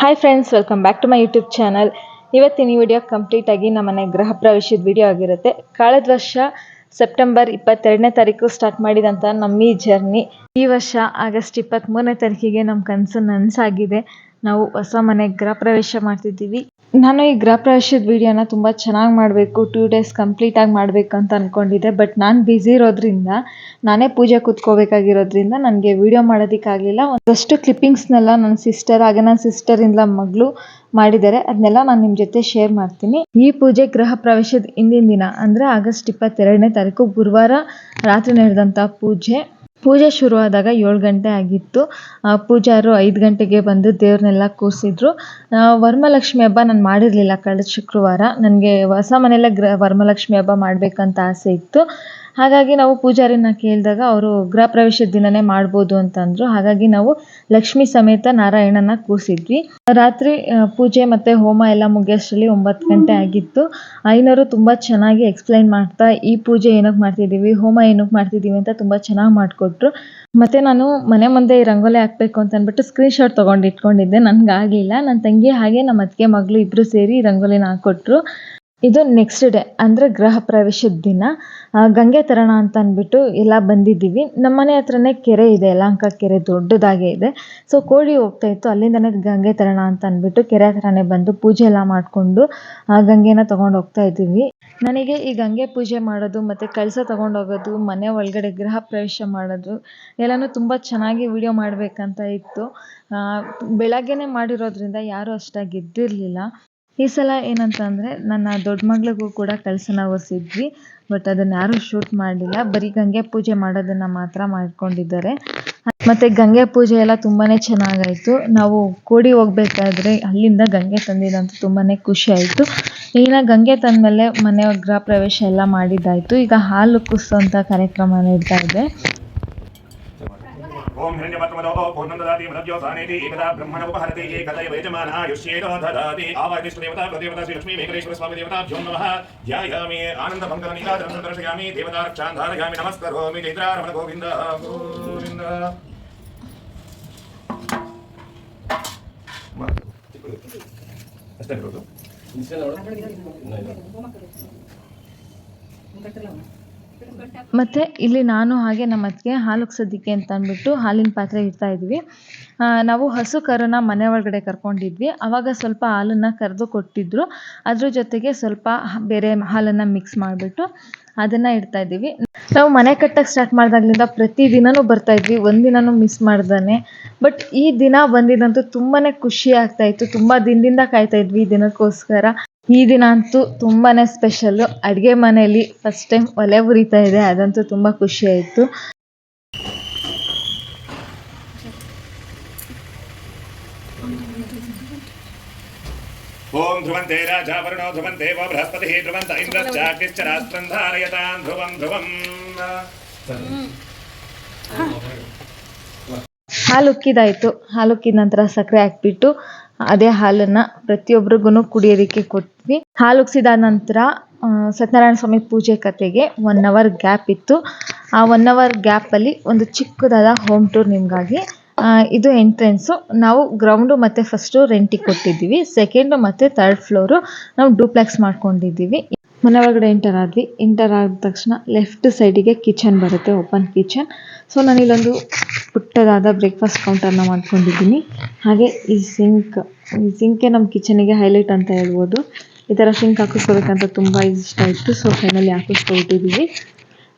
Hi friends welcome back to my YouTube channel ಇವತ್ತಿನ ಈ video ಕಂಪ್ಲೀಟಾಗಿ ನಮ್ಮನೆ ಗೃಹ ಪ್ರವೇಶದ ವಿಡಿಯೋ ಆಗಿರುತ್ತೆ. ಕಳೆದ ವರ್ಷ ಸೆಪ್ಟೆಂಬರ್ ಇಪ್ಪತ್ತೆರಡನೇ ತಾರೀಕು ಸ್ಟಾರ್ಟ್ ಮಾಡಿದಂಥ ನಮ್ಮ ಈ ಜರ್ನಿ ಈ ವರ್ಷ ಆಗಸ್ಟ್ ಇಪ್ಪತ್ತ್ಮೂರನೇ ತಾರೀಕಿಗೆ ನಮ್ಮ ಕನಸು ನನಸಾಗಿದೆ. ನಾವು ಹೊಸ ಮನೆಗೆ ಗೃಹ ಪ್ರವೇಶ ಮಾಡ್ತಿದ್ದೀವಿ. ನಾನು ಈ ಗೃಹ ಪ್ರವೇಶದ ವಿಡಿಯೋನ ತುಂಬ ಚೆನ್ನಾಗಿ ಮಾಡಬೇಕು ಟೂ ಡೇಸ್ ಕಂಪ್ಲೀಟಾಗಿ ಮಾಡಬೇಕು ಅಂತ ಅಂದ್ಕೊಂಡಿದ್ದೆ ಬಟ್ ನಾನು ಬ್ಯುಸಿ ಇರೋದ್ರಿಂದ, ನಾನೇ ಪೂಜೆ ಕೂತ್ಕೋಬೇಕಾಗಿರೋದ್ರಿಂದ ನನಗೆ ವಿಡಿಯೋ ಮಾಡೋದಕ್ಕಾಗಲಿಲ್ಲ. ಒಂದಷ್ಟು ಕ್ಲಿಪ್ಪಿಂಗ್ಸ್ನೆಲ್ಲ ನನ್ನ ಸಿಸ್ಟರ್ ಹಾಗೆ ನನ್ನ ಸಿಸ್ಟರಿಂದ ಮಗಳು ಮಾಡಿದ್ದಾರೆ. ಅದನ್ನೆಲ್ಲ ನಾನು ನಿಮ್ಮ ಜೊತೆ ಶೇರ್ ಮಾಡ್ತೀನಿ. ಈ ಪೂಜೆ ಗೃಹ ಪ್ರವೇಶದ ಹಿಂದಿನ ದಿನ, ಅಂದರೆ ಆಗಸ್ಟ್ ಇಪ್ಪತ್ತೆರಡನೇ ತಾರೀಕು, ಗುರುವಾರ ರಾತ್ರಿ ನಡೆದಂಥ ಪೂಜೆ. ಪೂಜೆ ಶುರುವಾದಾಗ ಏಳು ಗಂಟೆ ಆಗಿತ್ತು. ಪೂಜಾರು ಐದು ಗಂಟೆಗೆ ಬಂದು ದೇವ್ರನ್ನೆಲ್ಲ ಕೂರಿಸಿದ್ರು. ವರಮಹಾಲಕ್ಷ್ಮಿ ಹಬ್ಬ ನಾನು ಮಾಡಿರಲಿಲ್ಲ ಕಳೆದ ಶುಕ್ರವಾರ. ನನಗೆ ಹೊಸ ಮನೆಯಲ್ಲೇ ಗೃಹ ವರಮಹಾಲಕ್ಷ್ಮಿ ಹಬ್ಬ ಮಾಡಬೇಕಂತ ಆಸೆ ಇತ್ತು. ಹಾಗಾಗಿ ನಾವು ಪೂಜಾರಿನ ಕೇಳಿದಾಗ ಅವರು ಗೃಹ ಪ್ರವೇಶದ ದಿನನೇ ಮಾಡ್ಬೋದು ಅಂತಂದ್ರು ಹಾಗಾಗಿ ನಾವು ಲಕ್ಷ್ಮಿ ಸಮೇತ ನಾರಾಯಣನ ಕೂರಿಸಿದ್ವಿ. ರಾತ್ರಿ ಪೂಜೆ ಮತ್ತು ಹೋಮ ಎಲ್ಲ ಮುಗಿಯೋಷ್ಟರಲ್ಲಿ ಒಂಬತ್ತು ಗಂಟೆ ಆಗಿತ್ತು. ಐನರು ತುಂಬ ಚೆನ್ನಾಗಿ ಎಕ್ಸ್ಪ್ಲೈನ್ ಮಾಡ್ತಾ ಈ ಪೂಜೆ ಏನಕ್ಕೆ ಮಾಡ್ತಿದ್ದೀವಿ, ಹೋಮ ಏನಕ್ಕೆ ಮಾಡ್ತಿದ್ದೀವಿ ಅಂತ ತುಂಬ ಚೆನ್ನಾಗಿ ಮಾಡಿಕೊಟ್ರು. ಮತ್ತು ನಾನು ಮನೆ ಮುಂದೆ ಈ ರಂಗೋಲಿ ಹಾಕಬೇಕು ಅಂತ ಅಂದ್ಬಿಟ್ಟು ಸ್ಕ್ರೀನ್ ಶಾಟ್ ತೊಗೊಂಡು ಇಟ್ಕೊಂಡಿದ್ದೆ ನನಗಾಗಲಿಲ್ಲ ನನ್ನ ತಂಗಿ ಹಾಗೆ ನಮ್ಮ ಅತ್ತಿಗೆ ಮಗಳು ಇಬ್ಬರು ಸೇರಿ ರಂಗೋಲಿನ ಹಾಕ್ಕೊಟ್ರು ಇದು ನೆಕ್ಸ್ಟ್ ಡೇ ಅಂದರೆ ಗೃಹ ಪ್ರವೇಶದ ದಿನ. ಗಂಗೆ ತರೋಣ ಅಂತ ಅಂದ್ಬಿಟ್ಟು ಎಲ್ಲ ಬಂದಿದ್ದೀವಿ. ನಮ್ಮ ಮನೆ ಹತ್ರನೇ ಕೆರೆ ಇದೆ, ಯಲಹಂಕ ಕೆರೆ ದೊಡ್ಡದಾಗೆ ಇದೆ. ಸೊ ಕೋಳಿ ಹೋಗ್ತಾ ಇತ್ತು. ಅಲ್ಲಿಂದನೇ ಗಂಗೆ ತರೋಣ ಅಂತ ಅಂದ್ಬಿಟ್ಟು ಕೆರೆ ಹತ್ರನೇ ಬಂದು ಪೂಜೆ ಎಲ್ಲ ಮಾಡಿಕೊಂಡು ಗಂಗೆನ ತೊಗೊಂಡು ಹೋಗ್ತಾ ಇದ್ದೀವಿ. ನನಗೆ ಈ ಗಂಗೆ ಪೂಜೆ ಮಾಡೋದು ಮತ್ತು ಕಳಸ ತೊಗೊಂಡು ಹೋಗೋದು, ಮನೆ ಒಳಗಡೆ ಗೃಹ ಪ್ರವೇಶ ಮಾಡೋದು, ಎಲ್ಲನೂ ತುಂಬ ಚೆನ್ನಾಗಿ ವಿಡಿಯೋ ಮಾಡಬೇಕಂತ ಇತ್ತು. ಬೆಳಗ್ಗೆನೇ ಮಾಡಿರೋದ್ರಿಂದ ಯಾರೂ ಅಷ್ಟಾಗಿ ಎದ್ದಿರಲಿಲ್ಲ. ಈ ಸಲ ಏನಂತಂದರೆ ನನ್ನ ದೊಡ್ಡ ಮಗಳಿಗೂ ಕೂಡ ಕಳಸನ ಒರೆಸಿದ್ವಿ ಬಟ್ ಅದನ್ನು ಯಾರೂ ಶೂಟ್ ಮಾಡಲಿಲ್ಲ ಬರೀ ಗಂಗೆ ಪೂಜೆ ಮಾಡೋದನ್ನು ಮಾತ್ರ ಮಾಡ್ಕೊಂಡಿದ್ದಾರೆ. ಮತ್ತು ಗಂಗೆ ಪೂಜೆ ಎಲ್ಲ ತುಂಬಾ ಚೆನ್ನಾಗಾಯಿತು. ನಾವು ಕೂಡಿ ಹೋಗ್ಬೇಕಾದ್ರೆ ಅಲ್ಲಿಂದ ಗಂಗೆ ತಂದಿದ್ದಂತೂ ತುಂಬಾ ಖುಷಿ ಆಯಿತು. ಈಗಿನ ಗಂಗೆ ತಂದಮೇಲೆ ಮನೆ ಗೃಹ ಪ್ರವೇಶ ಎಲ್ಲ ಮಾಡಿದ್ದಾಯಿತು. ಈಗ ಹಾಲು ಕುಡಿಸೋಂಥ ಕಾರ್ಯಕ್ರಮ ನಡೀತಾ ಇದೆ. ಓಂ ಹಿರಣ್ಯಪತ್ರಮದೋ ಪೂರ್ಣಂ ದದಾತಿ ಮದಭ್ಯೋ ಸಾನೇತಿ ಏಕದಾ ಬ್ರಹ್ಮಣ ಉಪಹರತಿ ಏಕದೈವ ಯಜಮಾನಾಯುಷ್ಯೇನೋ ದದಾತಿ ಆವಾದಿಷ್ಟು ದೇವತಾ ದೇವತಾ ಶ್ರೀ ಲಕ್ಷ್ಮೀ ವೆಂಕಟೇಶ್ವರ ಸ್ವಾಮಿ ದೇವತಾಭ್ಯೋ ನಮಃ ಧ್ಯಾಯಾಮಿ ಆನಂದ ಭಂಗರ ನಿಕಾದರಂ ದರ್ಶಯಾಮಿ ದೇವತಾ ರಕ್ಷಾಂ ಧಾರಯಾಮಿ ನಮಸ್ಕರೋಮಿ ಚೈತ್ರಾರಮಣ ಗೋವಿಂದ ಗೋವಿಂದ ಅಷ್ಟೇ ಇರೋದು ಮತ್ತು ಇಲ್ಲಿ ನಾನು ಹಾಗೆ ನಮ್ಮ ಅತ್ತಿಗೆ ಹಾಲು ಉಗ್ಸೋದಕ್ಕೆ ಅಂತ ಅಂದ್ಬಿಟ್ಟು ಹಾಲಿನ ಪಾತ್ರೆ ಇಡ್ತಾ ಇದ್ವಿ. ನಾವು ಹಸು ಕರುನ ಮನೆ ಒಳಗಡೆ ಕರ್ಕೊಂಡಿದ್ವಿ. ಆವಾಗ ಸ್ವಲ್ಪ ಹಾಲನ್ನು ಕರೆದು ಕೊಟ್ಟಿದ್ರು. ಅದ್ರ ಜೊತೆಗೆ ಸ್ವಲ್ಪ ಬೇರೆ ಹಾಲನ್ನು ಮಿಕ್ಸ್ ಮಾಡಿಬಿಟ್ಟು ಅದನ್ನು ಇಡ್ತಾ ಇದ್ದೀವಿ. ನಾವು ಮನೆ ಕಟ್ಟಕ್ಕೆ ಸ್ಟಾರ್ಟ್ ಮಾಡಿದಾಗ್ಲಿಂದ ಇದ್ವಿ ಒಂದಿನನೂ ಮಿಸ್ ಮಾಡ್ದಾನೆ. ಬಟ್ ಈ ದಿನ ಬಂದಿದ್ದಂತೂ ತುಂಬಾ ಖುಷಿ ಆಗ್ತಾ ಇತ್ತು, ತುಂಬ ದಿನದಿಂದ ಕಾಯ್ತಾ ಇದ್ವಿ ಈ ದಿನಕ್ಕೋಸ್ಕರ. ಈ ದಿನ ಅಂತೂ ತುಂಬಾ ಸ್ಪೆಷಲ್ಲು ಅಡುಗೆ ಮನೆಯಲ್ಲಿ ಫಸ್ಟ್ ಟೈಮ್ ಒಲೆ ಉರಿತಾ ಇದೆ, ಅದಂತೂ ತುಂಬ ಖುಷಿ ಆಯಿತು. ಓಂ ಧ್ರುವಂತೆ ರಾಜ ವರ್ಣೋ ಧ್ರುವಂತೆ ವ ಬೃಹಸ್ಪತಿ ಧ್ರುವಂತ ಇಂದ್ರಶ್ಚಾಗ್ನಿಶ್ಚ ರಾಷ್ಟ್ರಂ ಧಾರಯತಾನ್ ಧ್ರುವಂ ಧ್ರುವಂ. ಹಾಲು ಉಕ್ಕಿದಾಯಿತು. ಹಾಲು ಉಕ್ಕಿದ ನಂತರ ಸಕ್ಕರೆ ಹಾಕ್ಬಿಟ್ಟು ಅದೇ ಹಾಲನ್ನ ಪ್ರತಿಯೊಬ್ಬರಿಗೂ ಕುಡಿಯೋದಕ್ಕೆ ಕೊಟ್ವಿ. ಹಾಲು ಉಕ್ಸಿದ ನಂತರ ಆ, ಸತ್ಯನಾರಾಯಣ ಸ್ವಾಮಿ ಪೂಜೆ ಕತೆಗೆ ಒನ್ ಅವರ್ ಗ್ಯಾಪ್ ಇತ್ತು. ಆ ಒನ್ ಅವರ್ ಗ್ಯಾಪಲ್ಲಿ ಒಂದು ಚಿಕ್ಕದಾದ ಹೋಮ್ ಟೂರ್ ನಿಮಗಾಗಿ ಇದು ಎಂಟ್ರೆನ್ಸು. ನಾವು ಗ್ರೌಂಡು ಮತ್ತೆ ಫಸ್ಟು ರೆಂಟಿಗೆ ಕೊಟ್ಟಿದ್ದೀವಿ. ಸೆಕೆಂಡು ಮತ್ತು ತರ್ಡ್ ಫ್ಲೋರು ನಾವು ಡೂಪ್ಲೆಕ್ಸ್ ಮಾಡ್ಕೊಂಡಿದ್ದೀವಿ. ಮನೆ ಒಳಗಡೆ ಎಂಟರ್ ಆದ್ವಿ. ಎಂಟರ್ ಆದ ತಕ್ಷಣ ಲೆಫ್ಟ್ ಸೈಡಿಗೆ ಕಿಚನ್ ಬರುತ್ತೆ ಓಪನ್ ಕಿಚನ್ ಸೊ ನಾನು ಇಲ್ಲೊಂದು ಪುಟ್ಟದಾದ ಬ್ರೇಕ್ಫಾಸ್ಟ್ ಕೌಂಟರ್ನ ಮಾಡ್ಕೊಂಡಿದ್ದೀನಿ. ಹಾಗೆ ಈ ಸಿಂಕ್ ಈ ಸಿಂಕೆ ನಮ್ಮ ಕಿಚನಿಗೆ ಹೈಲೈಟ್ ಅಂತ ಹೇಳ್ಬೋದು. ಈ ಥರ ಸಿಂಕ್ ಹಾಕಿಸ್ಕೋಬೇಕಂತ ತುಂಬ ಇಷ್ಟ ಇತ್ತು. ಸೊ ಫೈನಲಿ ಹಾಕಿಸ್ಕೊಬಿಟ್ಟಿದ್ದೀವಿ.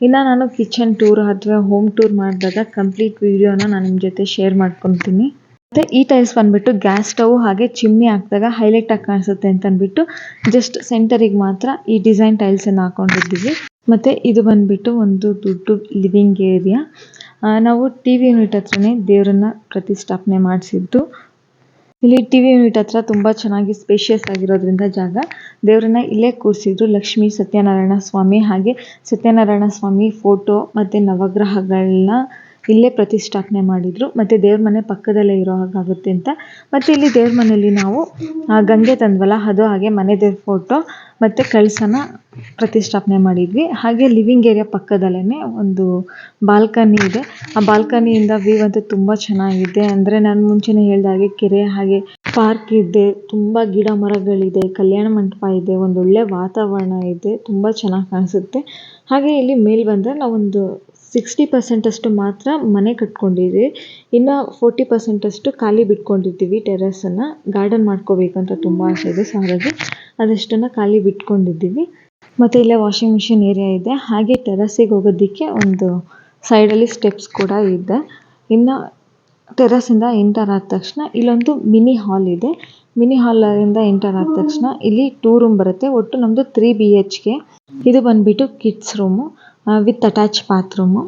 ಇನ್ನು ನಾನು ಕಿಚನ್ ಟೂರ್ ಅಥವಾ ಹೋಮ್ ಟೂರ್ ಮಾಡಿದಾಗ ಕಂಪ್ಲೀಟ್ ವೀಡಿಯೋನ ನಾನು ನಿಮ್ಮ ಜೊತೆ ಶೇರ್ ಮಾಡ್ಕೊತೀನಿ. ಮತ್ತು ಈ ಟೈಲ್ಸ್ ಬಂದುಬಿಟ್ಟು ಗ್ಯಾಸ್ ಸ್ಟವ್ ಹಾಗೆ ಚಿಮ್ನಿ ಹಾಕಿದಾಗ ಹೈಲೈಟ್ ಆಗಿ ಕಾಣಿಸುತ್ತೆ ಅಂತ ಅಂದ್ಬಿಟ್ಟು ಜಸ್ಟ್ ಸೆಂಟರಿಗೆ ಮಾತ್ರ ಈ ಡಿಸೈನ್ ಟೈಲ್ಸನ್ನು ಹಾಕೊಂಡಿದ್ದೀವಿ. ಮತ್ತು ಇದು ಬಂದುಬಿಟ್ಟು ಒಂದು ದೊಡ್ಡ ಲಿವಿಂಗ್ ಏರಿಯಾ ನಾವು ಟಿ ವಿ ಯೂನಿಟ್ ಹತ್ರನೇ ದೇವರನ್ನ ಪ್ರತಿಷ್ಠಾಪನೆ ಮಾಡಿಸಿದ್ದು. ಇಲ್ಲಿ ಟಿ.ವಿ ಯೂನಿಟ್ ಹತ್ರ ತುಂಬಾ ಚೆನ್ನಾಗಿ ಸ್ಪೇಷಿಯಸ್ ಆಗಿರೋದ್ರಿಂದ ಜಾಗ. ದೇವರನ್ನ ಇಲ್ಲೇ ಕೂರಿಸಿದ್ರು ಲಕ್ಷ್ಮೀ, ಸತ್ಯನಾರಾಯಣ ಸ್ವಾಮಿ ಹಾಗೆ ಸತ್ಯನಾರಾಯಣ ಸ್ವಾಮಿ ಫೋಟೋ ಮತ್ತೆ ನವಗ್ರಹಗಳನ್ನ ಇಲ್ಲೇ ಪ್ರತಿಷ್ಠಾಪನೆ ಮಾಡಿದ್ರು. ಮತ್ತು ದೇವ್ರ ಮನೆ ಪಕ್ಕದಲ್ಲೇ ಇರೋ ಹಾಗಾಗುತ್ತೆ ಅಂತ. ಮತ್ತು ಇಲ್ಲಿ ದೇವ್ರ ಮನೆಯಲ್ಲಿ ನಾವು ಗಂಗೆ ತಂದ್ವಲ್ಲ, ಅದು ಹಾಗೆ ಮನೆ ದೇವ್ರ ಫೋಟೋ ಮತ್ತು ಕಳಸನ ಪ್ರತಿಷ್ಠಾಪನೆ ಮಾಡಿದ್ವಿ. ಹಾಗೆ ಲಿವಿಂಗ್ ಏರಿಯಾ ಪಕ್ಕದಲ್ಲೇ ಒಂದು ಬಾಲ್ಕನಿ ಇದೆ. ಆ ಬಾಲ್ಕನಿಯಿಂದ ವ್ಯೂ ಅಂತೂ ತುಂಬ ಚೆನ್ನಾಗಿದೆ. ಅಂದರೆ ನಾನು ಮುಂಚೆನೇ ಹೇಳಿದ ಹಾಗೆ ಕೆರೆ, ಹಾಗೆ ಪಾರ್ಕ್ ಇದೆ. ತುಂಬ ಗಿಡ ಮರಗಳಿದೆ, ಕಲ್ಯಾಣ ಮಂಟಪ ಇದೆ, ಒಂದೊಳ್ಳೆ ವಾತಾವರಣ ಇದೆ. ತುಂಬ ಚೆನ್ನಾಗಿ ಕಾಣಿಸುತ್ತೆ. ಹಾಗೆ ಇಲ್ಲಿ ಮೇಲೆ ಬಂದರೆ ನಾವೊಂದು ಸಿಕ್ಸ್ಟಿ ಪರ್ಸೆಂಟ್ ಅಷ್ಟು ಮಾತ್ರ ಮನೆ ಕಟ್ಕೊಂಡಿದ್ದೀವಿ ಇನ್ನು ಫೋರ್ಟಿ ಪರ್ಸೆಂಟ್ ಅಷ್ಟು ಖಾಲಿ ಬಿಟ್ಕೊಂಡಿದ್ದೀವಿ ಟೆರೆಸನ್ನು. ಗಾರ್ಡನ್ ಮಾಡ್ಕೋಬೇಕು ಅಂತ ತುಂಬ ಆಸೆ ಇದೆ ಸೊ ಹಾಗಾಗಿ ಅದಷ್ಟನ್ನು ಖಾಲಿ ಬಿಟ್ಕೊಂಡಿದ್ದೀವಿ. ಮತ್ತು ಇಲ್ಲೇ ವಾಷಿಂಗ್ ಮಿಷಿನ್ ಏರಿಯಾ ಇದೆ. ಹಾಗೆ ಟೆರಸಿಗೆ ಹೋಗೋದಕ್ಕೆ ಒಂದು ಸೈಡಲ್ಲಿ ಸ್ಟೆಪ್ಸ್ ಕೂಡ ಇದೆ. ಇನ್ನು ಟೆರಸಿಂದ ಎಂಟರ್ ಆದ ತಕ್ಷಣ ಇಲ್ಲೊಂದು ಮಿನಿ ಹಾಲ್ ಇದೆ. ಮಿನಿ ಹಾಲಿಂದ ಎಂಟರ್ ಆದ ತಕ್ಷಣ ಇಲ್ಲಿ ಟೂ ರೂಮ್ ಬರುತ್ತೆ. ಒಟ್ಟು ನಮ್ಮದು ತ್ರೀ ಬಿ ಎಚ್ ಕೆ. ಇದು ಬಂದುಬಿಟ್ಟು kids room. With attach bathroom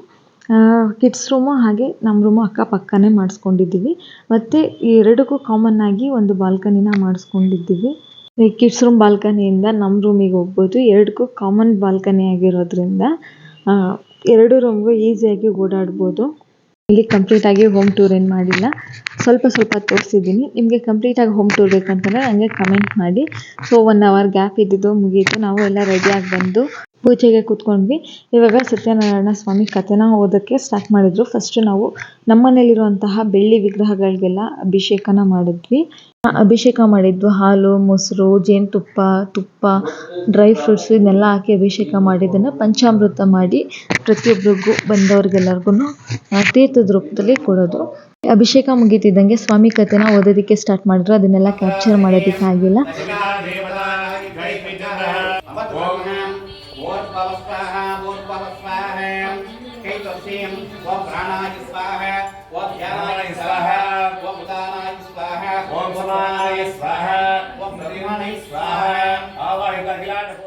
kids room ಹಾಗೆ ನಮ್ಮ ರೂಮು ಅಕ್ಕಪಕ್ಕನೇ ಮಾಡಿಸ್ಕೊಂಡಿದ್ದೀವಿ. ಮತ್ತು ಎರಡಕ್ಕೂ ಕಾಮನ್ ಆಗಿ ಒಂದು ಬಾಲ್ಕನಿನ ಮಾಡಿಸ್ಕೊಂಡಿದ್ದೀವಿ. ಈ ಕಿಡ್ಸ್ ರೂಮ್ ಬಾಲ್ಕನಿಯಿಂದ ನಮ್ಮ ರೂಮಿಗೆ ಹೋಗ್ಬೋದು. ಎರಡಕ್ಕೂ ಕಾಮನ್ ಬಾಲ್ಕನಿ ಆಗಿರೋದ್ರಿಂದ ಎರಡು ರೂಮ್ಗೂ ಈಸಿಯಾಗಿ ಓಡಾಡ್ಬೋದು. ಇಲ್ಲಿ ಕಂಪ್ಲೀಟ್ ಆಗಿ ಹೋಮ್ ಟೂರ್ ಏನು ಮಾಡಿಲ್ಲ. ಸ್ವಲ್ಪ ಸ್ವಲ್ಪ ತೋರಿಸಿದ್ದೀನಿ. ನಿಮಗೆ ಕಂಪ್ಲೀಟಾಗಿ ಹೋಮ್ ಟೂರ್ ಬೇಕಂತಂದರೆ ನನಗೆ ಕಮೆಂಟ್ ಮಾಡಿ. ಸೊ ಒನ್ ಅವರ್ ಗ್ಯಾಪ್ ಇದ್ದಿದ್ದು ಮುಗೀತು. ನಾವು ಎಲ್ಲ ರೆಡಿಯಾಗಿ ಬಂದು ಪೂಜೆಗೆ ಕೂತ್ಕೊಂಡ್ವಿ. ಇವಾಗ ಸತ್ಯನಾರಾಯಣ ಸ್ವಾಮಿ ಕಥೆನ ಓದೋಕ್ಕೆ ಸ್ಟಾರ್ಟ್ ಮಾಡಿದ್ರು. ಫಸ್ಟ್ ನಾವು ನಮ್ಮನೇಲಿರುವಂತಹ ಬೆಳ್ಳಿ ವಿಗ್ರಹಗಳಿಗೆಲ್ಲ ಅಭಿಷೇಕನ ಮಾಡಿದ್ವಿ. ಅಭಿಷೇಕ ಮಾಡಿದ್ವು ಹಾಲು, ಮೊಸರು, ಜೇನುತುಪ್ಪ, ತುಪ್ಪ ಡ್ರೈ ಫ್ರೂಟ್ಸ್ ಇದನ್ನೆಲ್ಲ ಹಾಕಿ ಅಭಿಷೇಕ ಮಾಡಿದ್ದನ್ನು ಪಂಚಾಮೃತ ಮಾಡಿ ಪ್ರತಿಯೊಬ್ಬರಿಗೂ ಬಂದವ್ರಿಗೆಲ್ಲರಿಗೂ ತೀರ್ಥದ ರೂಪದಲ್ಲಿ ಕೊಡೋದು. ಅಭಿಷೇಕ ಮುಗಿತಿದ್ದಂಗೆ ಸ್ವಾಮಿ ಕಥೆನ ಓದೋದಕ್ಕೆ ಸ್ಟಾರ್ಟ್ ಮಾಡಿದ್ರು. ಅದನ್ನೆಲ್ಲ ಕ್ಯಾಪ್ಚರ್ ಮಾಡೋದಕ್ಕೆ ಆಗಿಲ್ಲ भव स्वाहा भूर्भव स्वाहा कई तस्म ओम प्राणाय स्वाहा ओम ध्यानाय स्वाहा ओम उदानाय स्वाहा ओम समानाय स्वाहा ओम प्रतिमानाय स्वाहा आवाहित अखिलांड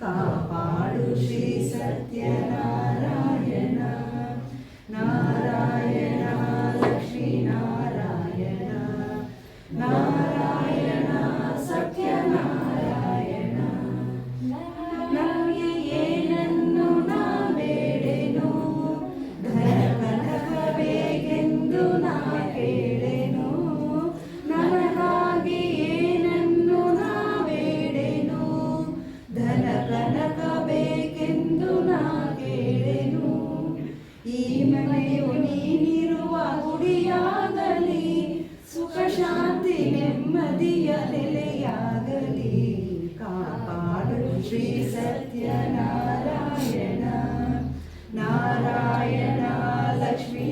ಕಾಪಾಡು ಶ್ರೀ ಸತ್ಯನಾರಾಯಣ ಶಾಂತಿ ನೆಮ್ಮದಿಯ ನೆಲೆಯಾಗಲಿ ಕಾಪಾಡು ಶ್ರೀ ಸತ್ಯನಾರಾಯಣ ನಾರಾಯಣ ಲಕ್ಷ್ಮೀ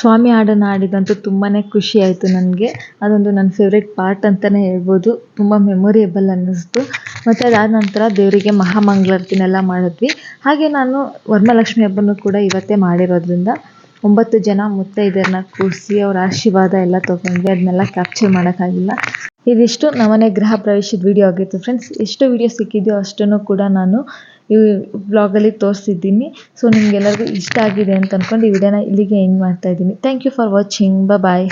ಸ್ವಾಮಿ ಹಾಡನ್ನು ಆಡಿದಂತೂ ತುಂಬಾ ಖುಷಿ ಆಯಿತು ನನಗೆ. ಅದೊಂದು ನನ್ನ ಫೇವ್ರೆಟ್ ಪಾರ್ಟ್ ಅಂತಲೇ ಹೇಳ್ಬೋದು. ತುಂಬ ಮೆಮೊರಿಯಬಲ್ ಅನ್ನಿಸ್ತು. ಮತ್ತು ಅದಾದ ನಂತರ ದೇವರಿಗೆ ಮಹಾಮಂಗಳಾರತಿನೆಲ್ಲ ಮಾಡಿದ್ವಿ. ಹಾಗೆ ನಾನು ವರಮಹಾಲಕ್ಷ್ಮಿ ಹಬ್ಬನೂ ಕೂಡ ಇವತ್ತೇ ಮಾಡಿರೋದ್ರಿಂದ ಒಂಬತ್ತು ಜನ ಮುತ್ತೈದೆಯರನ್ನ ಕೂರಿಸಿ ಅವ್ರ ಆಶೀರ್ವಾದ ಎಲ್ಲ ತೊಗೊಂಡ್ವಿ ಅದನ್ನೆಲ್ಲ ಕ್ಯಾಪ್ಚರ್ ಮಾಡೋಕ್ಕಾಗಿಲ್ಲ. ಇದಿಷ್ಟು ನಮ್ಮನೆ ಗೃಹ ಪ್ರವೇಶದ ವಿಡಿಯೋ ಆಗಿತ್ತು ಫ್ರೆಂಡ್ಸ್ ಎಷ್ಟು ವಿಡಿಯೋ ಸಿಕ್ಕಿದೆಯೋ ಅಷ್ಟನ್ನು ಕೂಡ ನಾನು ಈ ಬ್ಲಾಗಲ್ಲಿ ತೋರಿಸಿದ್ದೀನಿ. ಸೊ ನಿಮ್ಗೆಲ್ಲರಿಗೂ ಇಷ್ಟ ಆಗಿದೆ ಅಂತ ಅಂದ್ಕೊಂಡು ಈ ವಿಡಿಯೋನ ಇಲ್ಲಿಗೆ ಎಂಡ್ ಮಾಡ್ತಾ ಇದ್ದೀನಿ. Thank you for watching bye